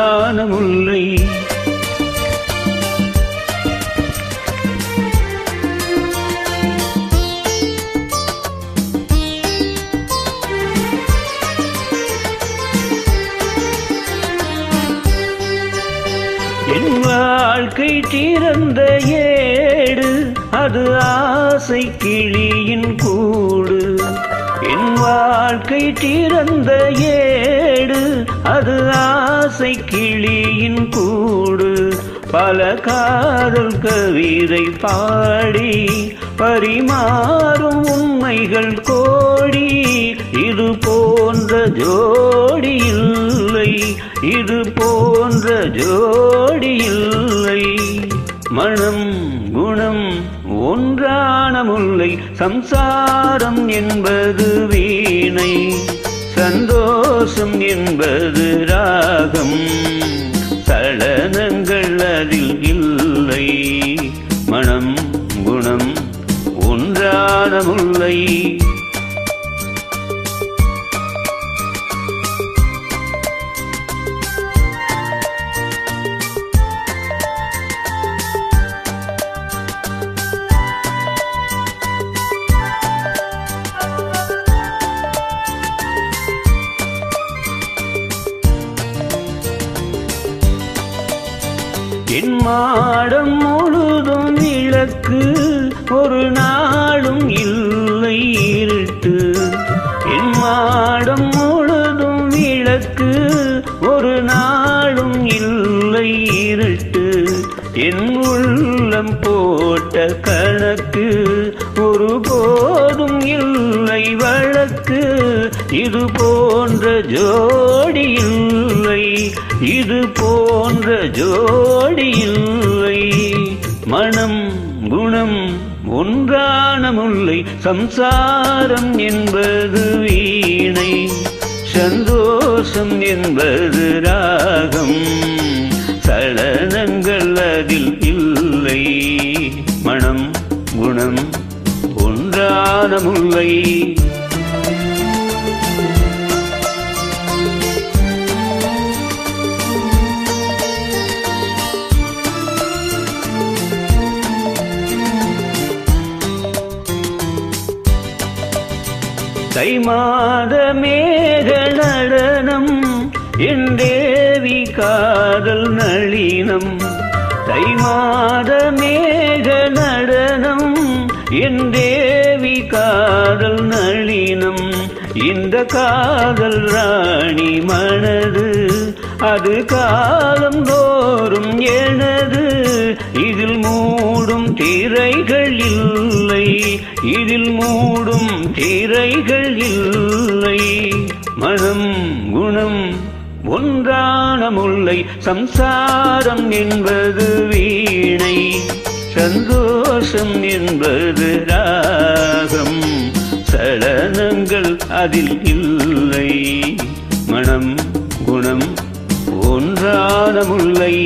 ஒன்றான முல்லை என் வாழ்க்கை திறந்த ஏடு அது ஆசை கிளியின் கூடு. என் வாழ்க்கை திறந்த ஏடு அது ஆ ஆசை கிளியின் கூடு பல காதல் கவிதை பாடி பரிமாறும் உண்மைகள் கோடி இது போன்ற ஜோடி இல்லை இது போன்ற ஜோடி இல்லை. மனம் குணம் ஒன்றான முல்லை சம்சாரம் என்பது வீணை சந்தோஷம் என்பது ராகம் சலனங்கள் அதில் இல்லை. மனம் குணம் ஒன்றான முல்லை என் மாடம் முழுதும் விளக்கு ஒரு நாளும் இல்லை இருட்டு. என் மாடம் முழுதும் விளக்கு ஒரு நாளும் இல்லை இருட்டு. என் உள்ளம் போட்ட கணக்கு. ஒரு போதும் இல்லை வழக்கு. இது போன்ற ஜோ இது போன்ற ஜோடி இல்லை. மனம் குணம் ஒன்றான முல்லை சம்சாரம் என்பது வீணை. சந்தோஷம் என்பது ராகம். சலனங்கள் அதில் இல்லை. மனம் குணம் ஒன்றான முல்லை தை மாத மேக நடனம் என் தேவி காதல் நளினம். தை மாத மேக நடனம் என் தேவி காதல் நளினம். இந்த காதல் ராணி மனது அது காலம் தோறும் எனது. இதில் மூடும் திரைகள் இல்லை இதில் மூடும் திரைகள் இல்லை. மனம் குணம் ஒன்றான முல்லை சம்சாரம் என்பது வீணை. சந்தோஷம் என்பது ராகம். சலனங்கள் அதில் இல்லை. மனம் குணம் ஒன்றான முல்லை